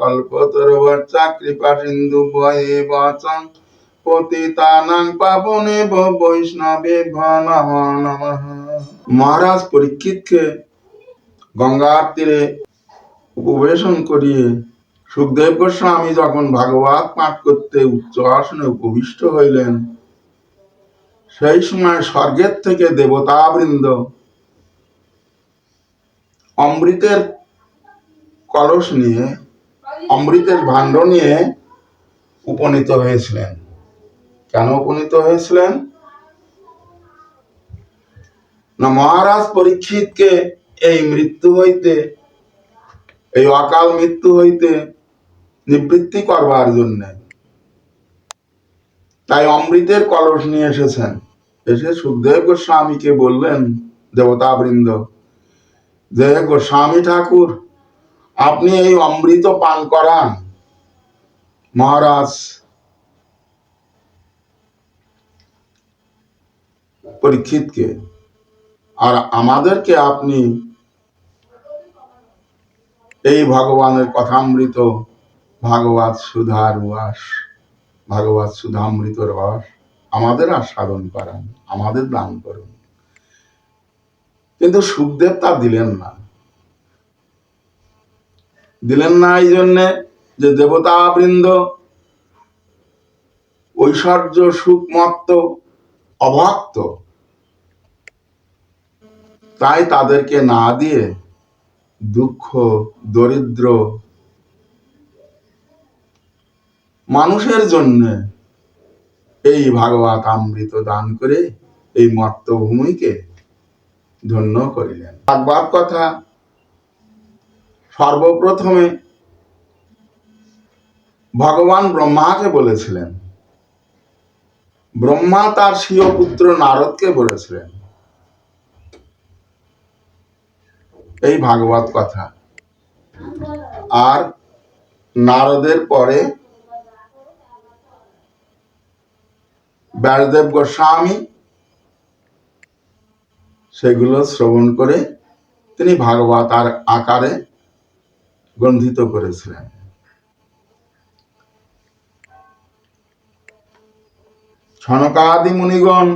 কল্পতরবর্চা কৃপা সিন্ধু বয়ে বাচং পতিতানাং পাবনে বৈষ্ণবে মহারাজ পরীক্ষিতকে গঙ্গার তীরে উপবেশন করিয়ে সুখদেব গোস্বামী যখন ভাগবত পাঠ করতে উচ্চ আসনে উপবিষ্ট হইলেন, সেই সময় স্বর্গের থেকে দেবতাবৃন্দ অমৃতের কলস নিয়ে, অমৃতের ভাণ্ড নিয়ে উপনীত হয়েছিলেন। কেন উপনীত হয়েছিলেন? না, মহারাজ পরীক্ষিতকে এই মৃত্যু হইতে, এই অকাল মৃত্যু হইতে নিবৃত্তি করবার জন্য। তাই অমৃতের কলস নিয়ে এসেছেন। এসে সুখদেব গোস্বামীকে বললেন, দেবতাবৃন্দ যে গোস্বামী ঠাকুর আপনি এই অমৃত পান করান। মহারাজ, পরীক্ষিতকে, আর আমাদেরকে আপনি এই ভগবানের কথামৃত, ভাগবত সুধার রস ভাগবত সুধামৃত রস আমাদের আস্বাদন করান, আমাদের দান করুন। কিন্তু সুখদেব তা দিলেন না। দিলেন না এই জন্যে যে দেবতা বৃন্দ ঐশ্বর্য সুখমত্ত অভক্ত তাই তাদেরকে না দিয়ে দুঃখ, দরিদ্র মানুষের জন্য এই ভাগবত অমৃত দান করে এই মর্তভূমিকে ধন্য করিলেন। ভাগবত কথা সর্বপ্রথমে ভগবান ব্রহ্মাকে বলেছিলেন। ব্রহ্মা তার স্বীয় পুত্র নারদকে বলেছিলেন। এই ভাগবত কথা। আর নারদের পরে ব্যাসদেব গোস্বামী সেগুলো শ্রবণ করে তিনি ভাগবত আর আকারে গ্রন্থিত করেছিলেন। ছনকাদি মুনিগণ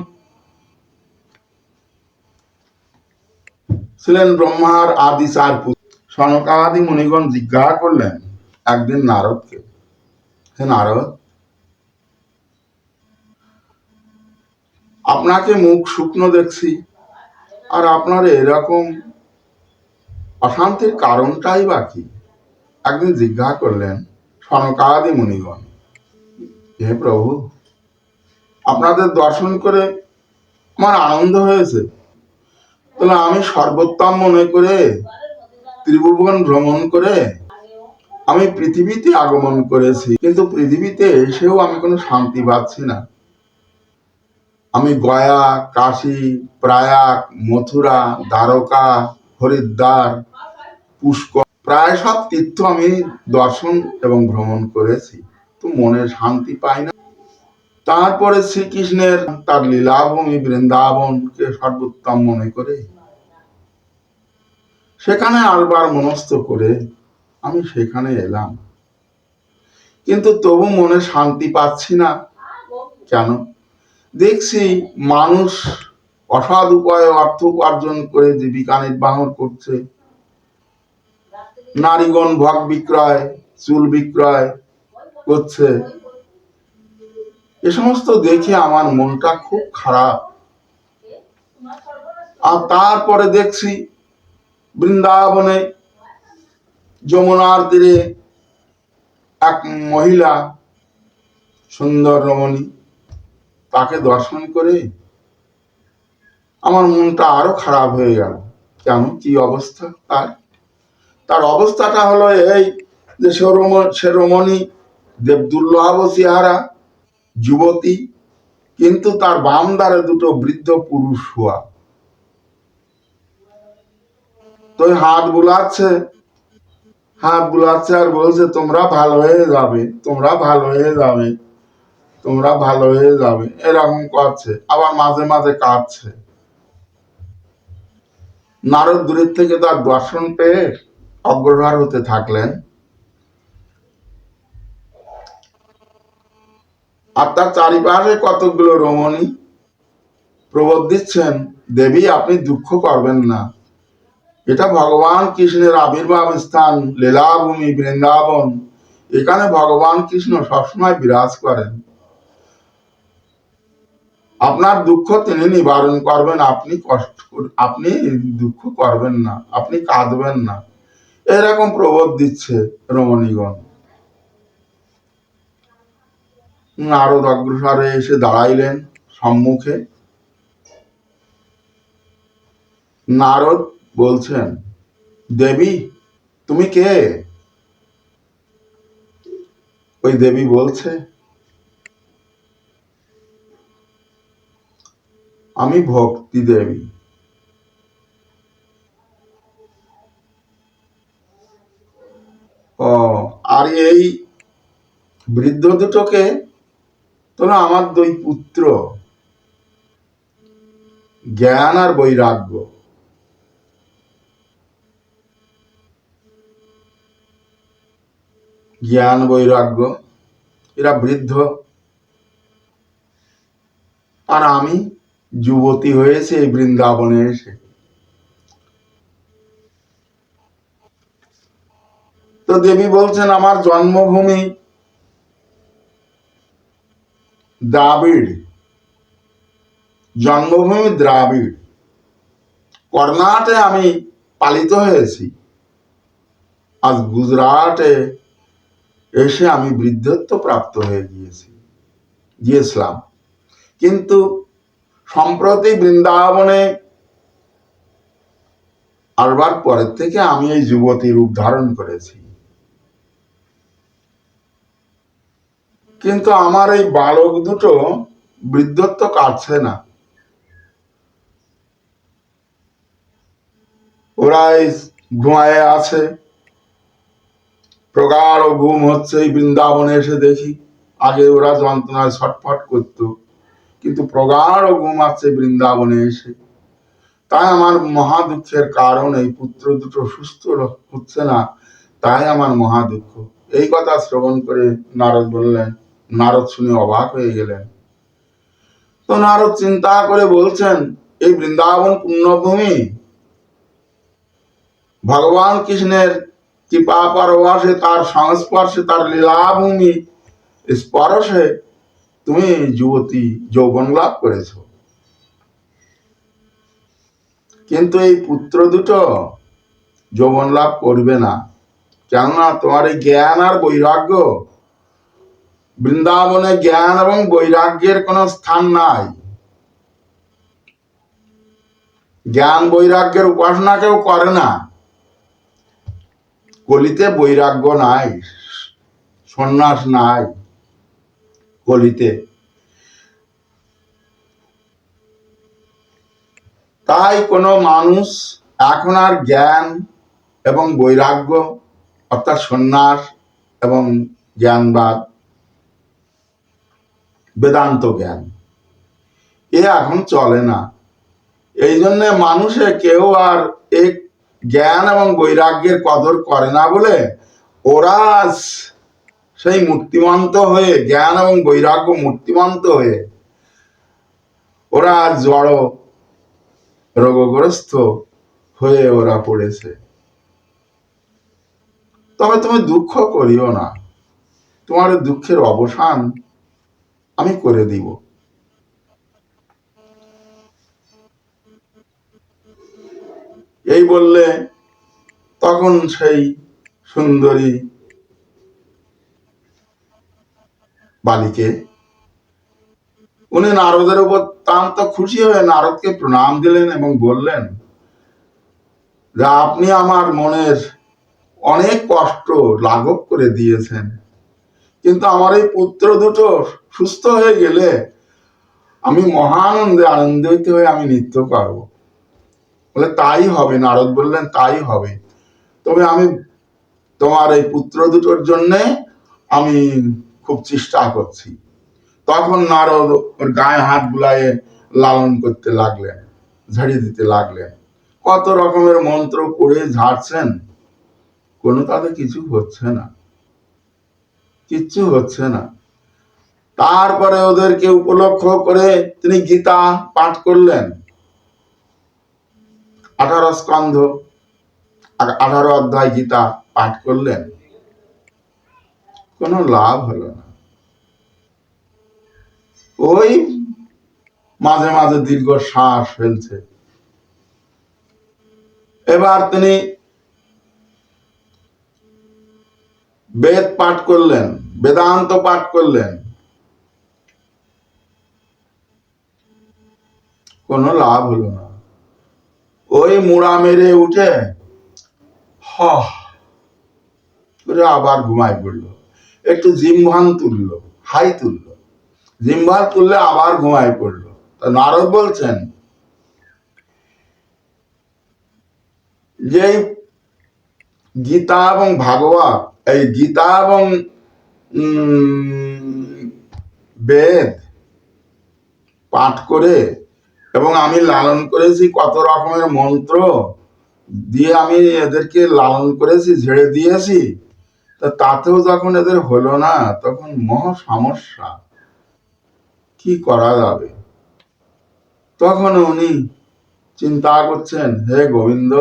ছিলেন ব্রহ্মার আদি চার সনকাদি মুনিগণ জিজ্ঞাসা করলেন, একদিন নারদকে? হে নারদ, আপনাকে মুখ শুকনো দেখছি, আর আপনার এরকম অশান্তির কারণটাই বা কি? একদিন জিজ্ঞাসা করলেন সনকাদি মুনিগণ, হে প্রভু, আপনাদের দর্শন করে আমার আনন্দ হয়েছে। তাহলে আমি সর্বোত্তম মনে করে, ত্রিভুবন ভ্রমণ করে আমি পৃথিবীতে আগমন করেছি। কিন্তু পৃথিবীতে এসেও আমি কোনো শান্তি পাচ্ছি না। আমি গয়া, কাশী, প্রয়াগ, মথুরা, দ্বারকা, হরিদ্বার, পুষ্কর প্রায় সব তীর্থ আমি দর্শন এবং ভ্রমণ করেছি। তো মনে শান্তি পাই না। তারপরে শ্রীকৃষ্ণের তার লীলাভূমি বৃন্দাবনকে সর্বোত্তম মনে করে, সেখানে আলবার মনস্থ করে আমি সেখানে এলাম। কিন্তু তবু মনে শান্তি পাচ্ছি না। কেন? দেখছি মানুষ অসাধ উপায়ে অর্থ উপার্জন করে জীবিকা নির্বাহ করছে। নারীগণ ভোগ বিক্রয়, চুল বিক্রয় করছে। এ সমস্ত দেখে আমার মনটা খুব খারাপ। আর তারপরে দেখছি বৃন্দাবনে যমুনার তীরে এক মহিলা সুন্দর রমণী তাকে দর্শন করে আমার মনটা আরও খারাপ হয়ে গেল। কেন? কি অবস্থা তার? তার অবস্থাটা হলো এই যে সে রম- সে রমণী যুবতী, কিন্তু তার বাম দ্বারে দুটো বৃদ্ধ পুরুষ হওয়া তো হাত বুলাচ্ছে হাত বুলাচ্ছে আর বলছে, তোমরা ভালো হয়ে যাবে, তোমরা ভালো হয়ে যাবে, তোমরা ভালো হয়ে যাবে। এরকম করছে, আবার মাঝে মাঝে কাঁদছে। নারদ দূরের থেকে তার দর্শন পেয়ে অগ্রহার হতে থাকলেন। আর তার চারিপাশে কতগুলো রমণী প্রবোধ দিচ্ছেন, দেবী আপনি দুঃখ করবেন না। এটা ভগবান কৃষ্ণের আবির্ভাব স্থান, লীলাভূমি, বৃন্দাবন। এখানে ভগবান কৃষ্ণ সবসময় বিরাজ করেন। আপনার দুঃখ তিনি নিবারণ করবেন, আপনি কষ্ট, আপনি দুঃখ করবেন না, আপনি কাঁদবেন না। এরকম প্রবোধ দিচ্ছে রমণীগণ। নারদ অগ্রসরে এসে দাঁড়াইলেন সম্মুখে। নারদ বলছেন, দেবী, তুমি কে? ওই দেবী বলছে, আমি ভক্তি দেবী। ও, আর এই বৃদ্ধ দুটোকে তোরা আমার দুই পুত্র। জ্ঞান আর বৈরাগ্য। জ্ঞান, বৈরাগ্য, এরা বৃদ্ধ। আর আমি যুবতী হয়েছে এই বৃন্দাবনে এসে তো দেবী বলছেন, আমার জন্মভূমি দ্রাবিড়। জন্মভূমি দ্রাবিড়। কর্ণাটে আমি পালিত হয়েছি। আজ গুজরাটে এসে আমি বৃদ্ধত্ব প্রাপ্ত হয়ে গিয়েছি, গিয়েছিলাম। কিন্তু সম্প্রতি বৃন্দাবনে আসবার পরের থেকে আমি এই যুবতী রূপ ধারণ করেছি। কিন্তু আমার এই বালক দুটো বৃদ্ধত্ব কাটছে না। ওরা এই ঘুমায় আছে। প্রগাঢ় ঘুম হচ্ছে এই বৃন্দাবনে এসে দেখি। আগে ওরা যন্ত্রণায় ছটফট করত, কিন্তু প্রগাঢ় ঘুম আছে বৃন্দাবনে এসে। তাই আমার মহা দুঃখের কারণ, এই পুত্র দুটো সুস্থ হচ্ছে না, তাই আমার মহা দুঃখ এই কথা শ্রবণ করে নারদ বললেন নারদ শুনে অবাক হয়ে গেলেন। তো নারদ চিন্তা করে বলছেন, এই বৃন্দাবন পুণ্যভূমি? ভগবান কৃষ্ণের কৃপা পরবাসে তার সংস্পর্শে, তার লীলাভূমি স্পর্শে তুমি যুবতী যৌবন লাভ করেছ। কিন্তু এই পুত্র দুটো যৌবন লাভ করবে না। কেননা তোমার এই জ্ঞান আর বৈরাগ্য বৃন্দাবনে জ্ঞান এবং বৈরাগ্যের কোনো স্থান নাই। জ্ঞান বৈরাগ্যের উপাসনা কেউ করে না। কলিতে বৈরাগ্য নাই, সন্ন্যাস নাই কলিতে। তাই কোনো মানুষ এখন আর জ্ঞান এবং বৈরাগ্য অর্থাৎ সন্ন্যাস এবং জ্ঞানবাদ বেদান্ত জ্ঞান। এ এখন চলে না। এই জন্য মানুষে কেউ আর এক জ্ঞান এবং বৈরাগ্যের কদর করে না বলে ওরা সেই মূর্তিমন্ত হয়ে, জ্ঞান এবং বৈরাগ্য মূর্তিমন্ত হয়ে ওরা জড় রোগগ্রস্ত হয়ে ওরা পড়েছে। তবে তুমি দুঃখ করিও না। তোমার দুঃখের অবসান আমি করে দিব। এই বললে তখন সেই সুন্দরী বালিকে, উনি নারদের উপর তান্ত খুশি হয়ে নারদকে প্রণাম দিলেন এবং বললেন, যে আপনি আমার মনের অনেক কষ্ট লাঘব করে দিয়েছেন। কিন্তু আমার এই পুত্র দুটো সুস্থ হয়ে গেলে আমি মহানন্দে আনন্দিত হয়ে আমি নৃত্য করব। বলে, তাই হবে। নারদ বললেন, তাই হবে। তবে আমি তোমার এই পুত্র দুটোর জন্যে আমি খুব চেষ্টা করছি। তখন নারদ ওর গায়ে হাত বুলায়ে লালন করতে লাগলেন ঝাড়িয়ে দিতে লাগলেন। কত রকমের মন্ত্র পড়ে ঝাড়ছেন, কোনো তাতে কিছু হচ্ছে না। কিচ্ছু হচ্ছে না। তারপরে ওদেরকে উপলক্ষ করে তিনি গীতা পাঠ করলেন। আঠারো স্কন্ধ, আঠারো অধ্যায় গীতা পাঠ করলেন। কোনো লাভ হলো না। ওই মাঝে মাঝে দীর্ঘ শ্বাস ফেলছে। এবার তিনি বেদ পাঠ করলেন, বেদান্ত পাঠ করলেন। কোনো লাভ হলো না। ওই মুড়া মেরে উঠে হ আবার ঘুমায় পড়ল। একটু জিম্বান তুললো, হাই তুললো। জিম্বান তুললে আবার ঘুমায় পড়ল। তা নারদ বলছেন যে গীতা এবং ভাগবত, এই গীতা এবং বেদ পাঠ করে এবং আমি লালন করেছি কত রকমের মন্ত্র দিয়ে আমি এদেরকে লালন করেছি, ঝেড়ে দিয়েছি। তা তাতেও যখন এদের হলো না, তখন মহা সমস্যা কি করা যাবে? তখন উনি চিন্তা করছেন, হে গোবিন্দ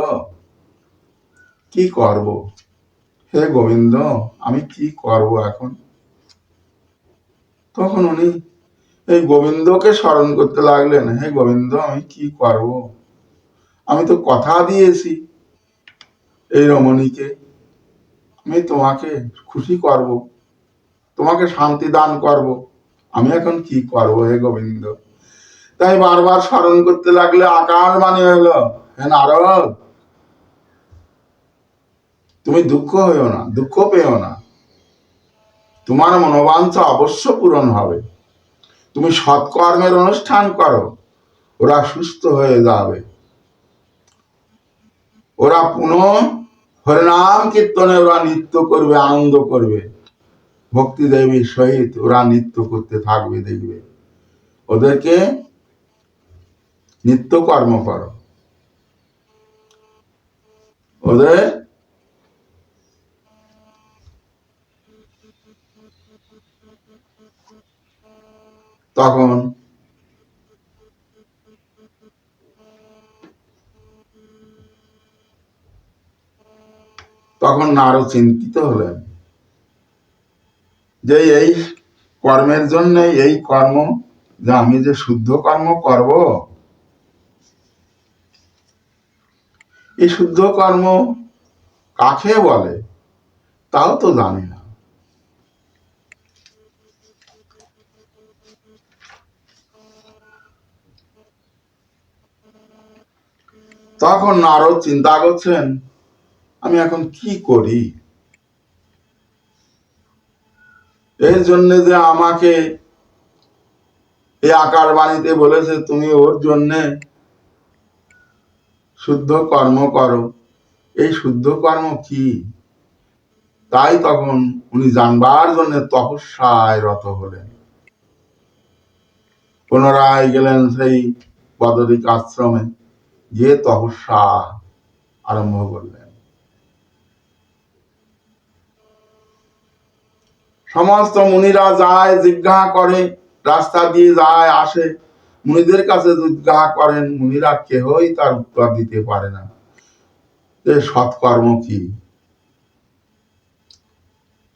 কি করব? হে গোবিন্দ, আমি কি করব এখন? তখন উনি এই গোবিন্দকে স্মরণ করতে লাগলেন, হে গোবিন্দ, আমি কি করব? আমি তো কথা দিয়েছি এই রমণীকে। আমি তোমাকে খুশি করব, তোমাকে শান্তি দান করব। আমি এখন কি করব হে গোবিন্দ? তাই বারবার স্মরণ করতে লাগলে আকাশ বাণী হলো, হে নারদ তুমি দুঃখ হইও না, দুঃখ পেও না। তোমার মনোবাঞ্ছা অবশ্য পূরণ হবে। তুমি সৎকর্মের অনুষ্ঠান করো, ওরা সুস্থ হয়ে যাবে। ওরা পুনঃ হরিনাম কীর্তনে ওরা নৃত্য করবে, আনন্দ করবে। ভক্তি দেবীর সহিত ওরা নৃত্য করতে থাকবে, দেখবে। ওদেরকে নিত্য কর্ম করো। ওদের তখন তখন আরও চিন্তিত হলেন যে এই কর্মের জন্য এই কর্ম যে আমি যে শুদ্ধ কর্ম করব? এই শুদ্ধ কর্ম কাকে বলে? তাও তো জানি না। তখন নারদ চিন্তা করছেন, আমি এখন কি করি? এর জন্য যে আমাকে এই আকার বাণীতে বলেছে, তুমি ওর জন্যে শুদ্ধ কর্ম করো। এই শুদ্ধ কর্ম কি? তাই তখন উনি জানবার জন্য তপস্যায় রত হলেন। পুনরায় গেলেন সেই পদরিক আশ্রমে গিয়ে তপস্যা আরম্ভ করলেন। সমস্ত মুনিরা যায়, জিজ্ঞাসা করে, রাস্তা দিয়ে যায়, আসে। মুনিদের কাছে জিজ্ঞাসা করেন, মুনিরা কেহই তার উত্তর দিতে পারে না? যে সৎকর্ম কি?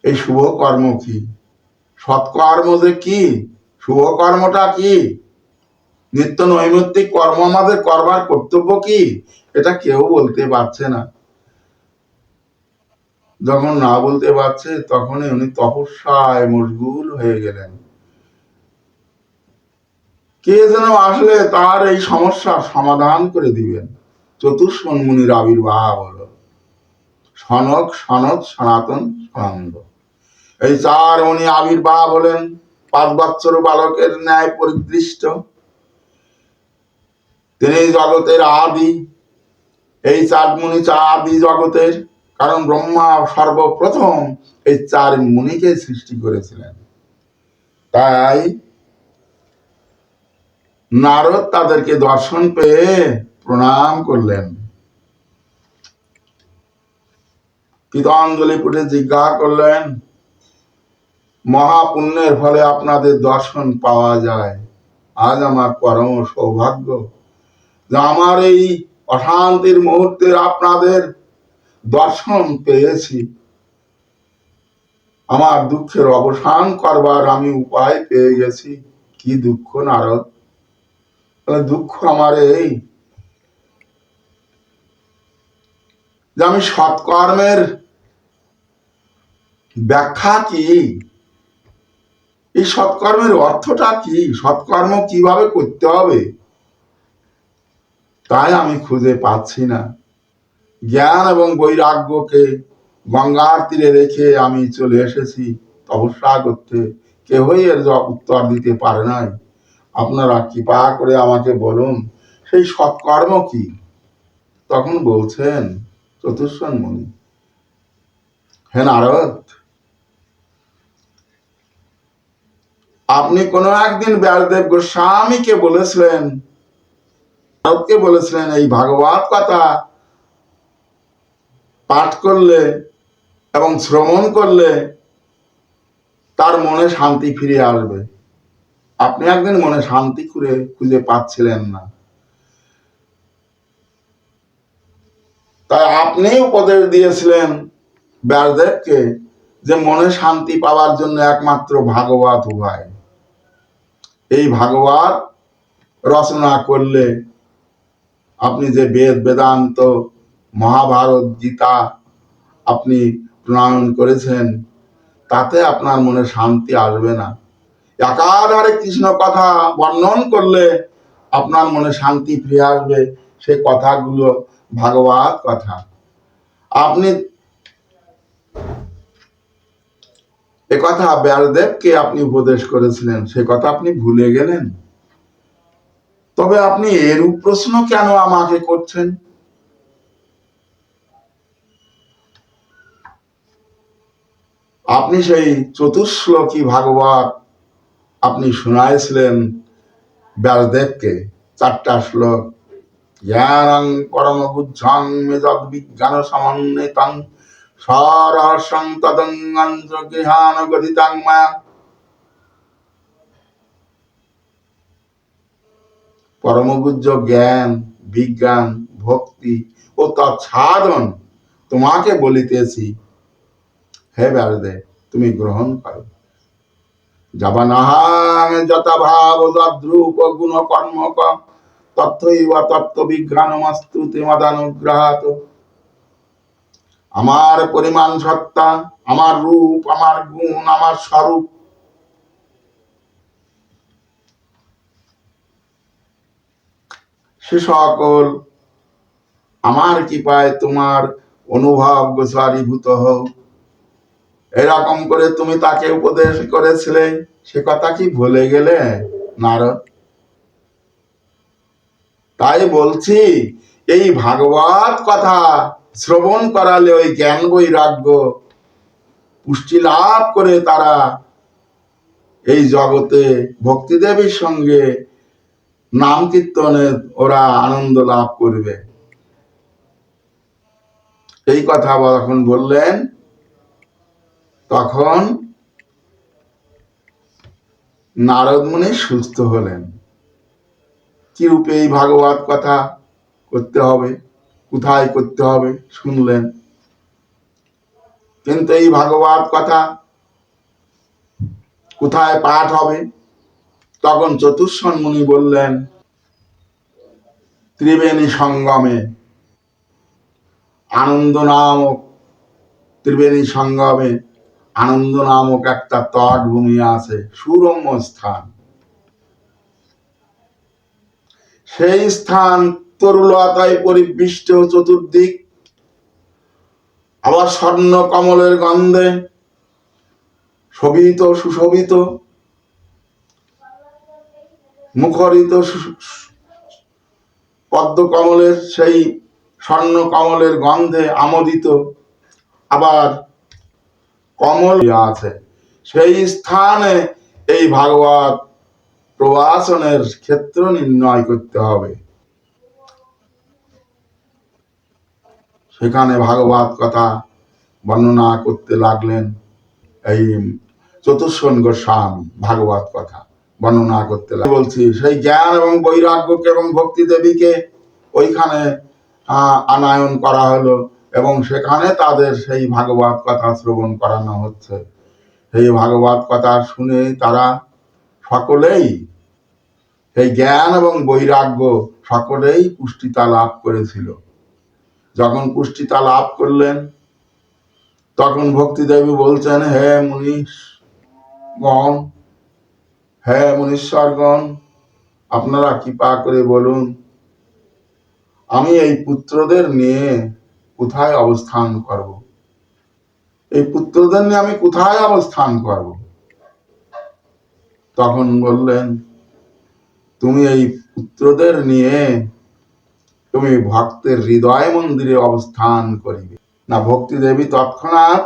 এই শুভ কর্ম কি? সৎকর্ম যে কি? শুভ কর্মটা কি? নিত্য নৈমিত্তিক কর্ম আমাদের করবার কর্তব্য কি? এটা কেউ বলতে পারছে না। যখন না বলতে পারছে, তখনই উনি তপস্যায় মশগুল হয়ে গেলেন। কে যেন আসলে তার এই সমস্যার সমাধান করে দিবেন। চতুষ্মন মুনির আবির্ভাব হলো। সনক সনদ সনাতন, সনন্দ। এই চার মুনি আবির্ভাব হলেন। পাঁচ বৎসর বালকের ন্যায় পরিদৃষ্ট। তিনি জগতের আদি, এই চার মুনি চার আদি জগতের, কারণ ব্রহ্মা সর্বপ্রথম এই চার মুনিকে সৃষ্টি করেছিলেন। তাই নারদ তাদেরকে দর্শন পেয়ে প্রণাম করলেন। গীতাঞ্জলি পুটে জিজ্ঞাসা করলেন, মহাপুণ্যের ফলে আপনাদের দর্শন পাওয়া যায়। আজ আমার পরম সৌভাগ্য। যে আমার এই অশান্তির মুহূর্তে আপনাদের দর্শন পেয়েছি। আমার দুঃখের অবসান করবার আমি উপায় পেয়ে গেছি। কি দুঃখ নারদ? দুঃখ আমার এই যে আমি সৎকর্মের ব্যাখ্যা কি? এই সৎকর্মের অর্থটা কি? সৎকর্ম কীভাবে করতে হবে? তাই আমি খুঁজে পাচ্ছি না। জ্ঞান এবং বৈরাগ্যকে গঙ্গার তীরে রেখে আমি চলে এসেছি। তপস্যা করতে কেহই এর উত্তর দিতে পারে নাই। আপনারা কৃপা করে আমাকে বলুন, সেই সৎকর্ম কি? তখন বলছেন চতুর্শন মুনি। হে নারদ, আপনি কোনো একদিন ব্যাসদেব গোস্বামীকে বলেছিলেন নারদকে বলেছিলেন, এই ভাগবত কথা পাঠ করলে এবং শ্রবণ করলে তার মনে শান্তি ফিরে আসবে। আপনি একদিন মনে শান্তি খুঁজে খুঁজে পাচ্ছিলেন না। তাই আপনি উপদেশ দিয়েছিলেন ব্যাসদেবকে যে মনে শান্তি পাওয়ার জন্য একমাত্র ভাগবত উপায়। এই ভাগবত রচনা করলে আপনি যে বেদ বেদান্ত, মহাভারত, গীতা আপনি প্রণয়ন করেছেন, তাতে আপনার মনে শান্তি আসবে না। একাধারে কৃষ্ণ কথা বর্ণন করলে আপনার মনে শান্তি ফিরে আসবে। সে কথাগুলো ভাগবত কথা। আপনি এ কথা ব্যাসদেবকে আপনি উপদেশ করেছিলেন, সে কথা আপনি ভুলে গেলেন? তবে আপনি এরূপ প্রশ্ন কেন আমাকে করছেন? আপনি সেই চতুশ্লোকী ভাগবত আপনি শোনাইছিলেন ব্যাসদেবকে, চারটা শ্লোক। জ্ঞানং পরম বুদ্ধং মেজদ বিজ্ঞান সমন্বিতং সরহস্যং তদঙ্গঞ্চ গৃহান গদিতাং মায়া পরমগুজ্জ জ্ঞান, বিজ্ঞান, ভক্তি ও তৎসাধন তোমাকে বলিতেছি, হে ব্যাসদেব তুমি গ্রহণ করো। যাবানাহাং যথা ভাব গুণ কর্ম তত্ত্ব আমার পরিমাণ সত্তা, আমার রূপ, আমার গুণ, আমার স্বরূপ সে সকল আমার কৃপায় তোমার অনুভব গোচারীভূত হোক। এরকম করে তুমি তাকে উপদেশ করেছিলে, সে কথা কি ভুলে গেলে, নারদ? তাই বলছি, এই ভাগবত কথা শ্রবণ করালে ওই জ্ঞান বৈরাগ্য পুষ্টি লাভ করে তারা এই জগতে ভক্তিদেবীর সঙ্গে নাম কীর্তনে ওরা আনন্দ লাভ করবে। এই কথা যখন বললেন, তখন নারদ মুনি সুস্থ হলেন। কি রূপে এই ভাগবত কথা করতে হবে? কোথায় করতে হবে? শুনলেন। কিন্তু এই ভাগবত কথা কোথায় পাঠ হবে? তখন চতুর্শন মুনি বললেন, ত্রিবেণী সঙ্গমে, আনন্দ নামক ত্রিবেণী সঙ্গমে আনন্দ নামক একটা তটভূমি আছে, সুরম্য স্থান। সেই স্থান তরুলতায় পরিবৃষ্ট চতুর্দিক, আবার স্বর্ণ কমলের গন্ধে শোভিত, সুশোভিত মুখরিত সু- সু- পদ্ম কমলের সেই স্বর্ণ কমলের গন্ধে আমোদিত। আবার কমল আছে। সেই স্থানে এই ভাগবত প্রবাসনের ক্ষেত্র নির্ণয় করতে হবে। সেখানে ভাগবত কথা বর্ণনা করতে লাগলেন এই চতুর্শন গোস্বামী ভাগবত কথা। বর্ণনা করতে বলছি, সেই জ্ঞান এবং বৈরাগ্যকে এবং ভক্তি দেবীকে ওইখানে আনায়ন করা হলো এবং সেখানে তাদের সেই ভাগবত কথা শ্রবণ করানো হচ্ছে। সেই ভাগবত কথা শুনে তারা সকলেই, সেই জ্ঞান এবং বৈরাগ্য সকলেই পুষ্টিতা লাভ করেছিল। যখন পুষ্টিতা লাভ করলেন, তখন ভক্তিদেবী বলছেন, হে মুনিশ, গণ হে মুনীশ্বরগণ, আপনারা কৃপা করে বলুন, আমি এই পুত্রদের নিয়ে কোথায় অবস্থান করব? এই পুত্রদের নিয়ে আমি কোথায় অবস্থান করব? তখন বললেন, তুমি এই পুত্রদের নিয়ে তুমি ভক্তের হৃদয় মন্দিরে অবস্থান করিবে। না, ভক্তি দেবী তৎক্ষণাৎ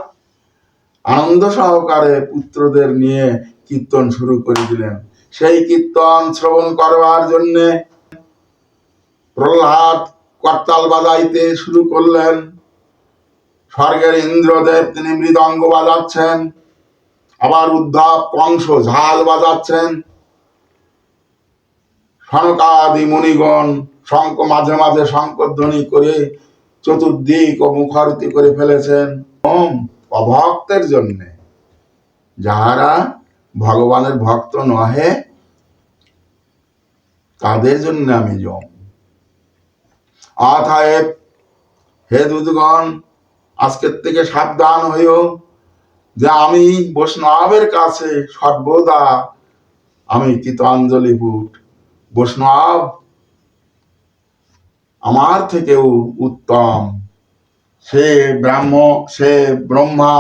আনন্দ সহকারে পুত্রদের নিয়ে কীর্তন শুরু করে দিলেন। সেই কীর্তন শ্রবণ করবার জন্যে প্রহ্লাদ করতাল বাজাইতে শুরু করলেন। স্বর্গের ইন্দ্রদেব তিনি মৃদঙ্গ বাজাচ্ছেন। আবার উদ্ধব কংস ঝাল বাজাচ্ছেন। সনকাদি মুনিগণ শঙ্ক মাঝে মাঝে শঙ্করধ্বনি করে চতুর্দিক ও মুখারতি করে ফেলেছেন। অভক্তের জন্যে। যাহারা ভগবানের ভক্ত নহে, তাদের জন্য আমি জম অতএব হে দুদগণ আজকের থেকে সাবধান হইও যে আমি বৈষ্ণবের কাছে সর্বদা আমি কৃতাঞ্জলি পুট বৈষ্ণব আমার থেকেও উত্তম। সে ব্রাহ্ম, সে ব্রহ্মা,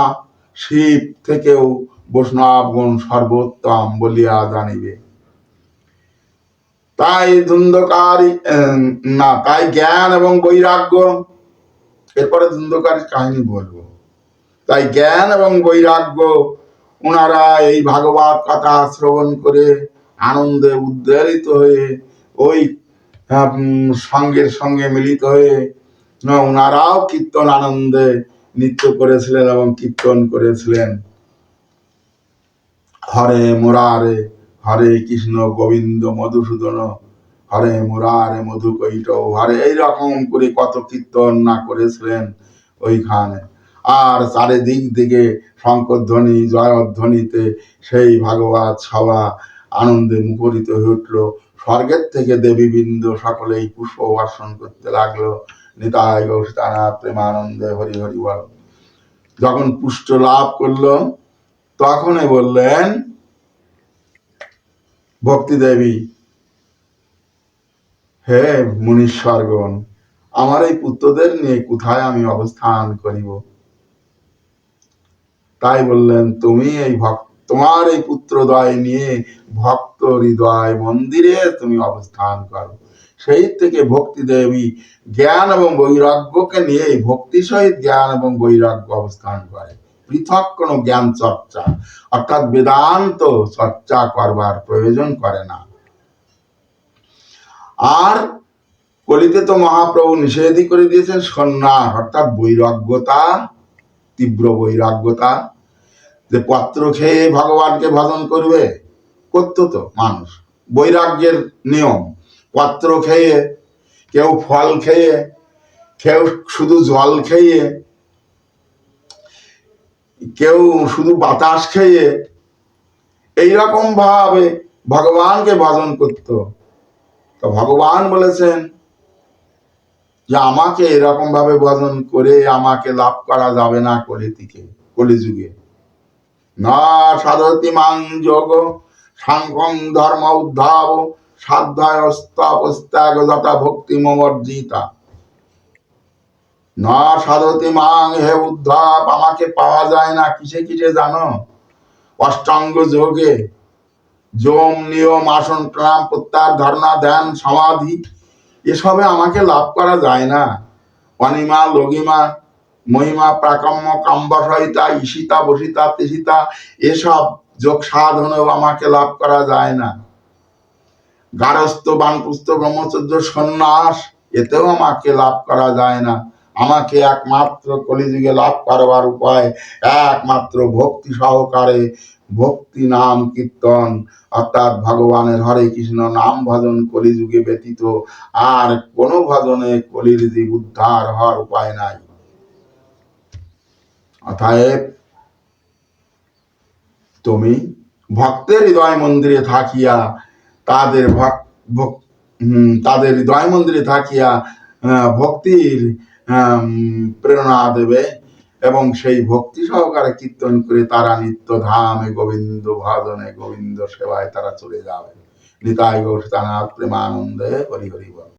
শিব থেকেও বৈষ্ণবগণ সর্বোত্তম বলিয়া জানিবে। তাই ধুন্ধকারী আহ, না তাই জ্ঞান এবং বৈরাগ্য। এরপরে ধুন্ধকারীর কাহিনী বলব। তাই জ্ঞান এবং বৈরাগ্য ওনারা এই ভাগবত কথা শ্রবণ করে আনন্দে উদ্বেলিত হয়ে ওই সঙ্গের সঙ্গে মিলিত হয়ে ওনারাও কীর্তন আনন্দে নৃত্য করেছিলেন এবং কীর্তন করেছিলেন। হরে মুরারে, হরে কৃষ্ণ গোবিন্দ মধুসূদন, হরে মুরারে মধুকৈট, হরে এইরকম করে কত কীর্তন না করেছিলেন ওইখানে। আর চারিদিক দিকে শঙ্করধ্বনি, জয়ধ্বনিতে সেই ভাগবত সভা আনন্দে মুখরিত হয়ে উঠল। স্বর্গের থেকে দেবীবৃন্দ সকলেই পুষ্প বর্ষণ করতে লাগল। নিতায় নিতাই গৌরতানা প্রেমানন্দে হরি হরি বল। যখন পুষ্ট লাভ করল তখনই বললেন, ভক্তি দেবী, হে মুনীশ্বরগণ, আমার এই পুত্রদের নিয়ে কোথায় আমি অবস্থান করিব? তাই বললেন, তুমি এই ভক্ত, তোমার এই পুত্রদয় নিয়ে ভক্ত হৃদয় মন্দিরে তুমি অবস্থান করো। সেই থেকে ভক্তি দেবী জ্ঞান এবং বৈরাগ্যকে নিয়ে ভক্তি সহিত জ্ঞান এবং বৈরাগ্য অবস্থান করে। পৃথক কোনো জ্ঞান চর্চা। অর্থাৎ বেদান্ত চর্চা করবার প্রয়োজন করে না। আর কলিতে তো মহাপ্রভু নিষেধই করে দিয়েছেন সন্ন্যাস, অর্থাৎ বৈরাগ্যতা, তীব্র বৈরাগ্যতা। যে পত্র খেয়ে ভগবানকে ভজন করবে, করতো তো মানুষ। বৈরাগ্যের নিয়ম, পত্র খেয়ে, কেউ ফল খেয়ে, কেউ শুধু জল খেয়ে কেউ শুধু বাতাস খেয়ে এইরকম ভাবে ভগবানকে ভজন করত। তো ভগবান বলেছেন যে, আমাকে এরকম ভাবে ভজন করে আমাকে লাভ করা যাবে না কলিতিকে কলিযুগে। না সাধতি মাং যোগ সাংঘং ধর্ম উদ্ধাব, সাধ্যায় অস্তাগ যথা ভক্তি মমর্জিতা না সাধতি মাং, হে উদ্ধাপ, আমাকে পাওয়া যায় না। কিসে কিসে জানো? অষ্টাঙ্গ যোগে যোম, নিয়ম, আসন, প্রাণ, প্রত্যাহার, ধারণা, ধ্যান, সমাধি, এসবে আমাকে লাভ করা যায় না। অনিমা, লগিমা, মহিমা প্রাকাম্য কাম্বসহিতা ঈশিতা, বসিতা, তেসিতা, এসব যোগ সাধনেও আমাকে লাভ করা যায় না। গারস্থ, বানপুস্ত, ব্রহ্মচর্য, সন্ন্যাস, এতেও আমাকে লাভ করা যায় না। আমাকে একমাত্র কলিযুগে লাভ করবার উপায়, একমাত্র ভক্তি সহকারে ভক্তি নাম কীর্তন, অর্থাৎ ভগবানের হরে কৃষ্ণ নাম ভজন কলিযুগে ব্যতীত আর কোনো ভজনে কলির জীব উদ্ধার হওয়ার উপায় নাই। অতএব তুমি ভক্তের হৃদয় মন্দিরে থাকিয়া তাদের ভক্ত তাদের হৃদয় মন্দিরে থাকিয়া ভক্তির প্রেরণা দেবে এবং সেই ভক্তি সহকারে কীর্তন করে তারা নিত্য ধামে গোবিন্দ ভজনে গোবিন্দ সেবায় তারা চলে যাবে নিতাই গোষ্ঠানার প্রেমানন্দে হরি হরি বল।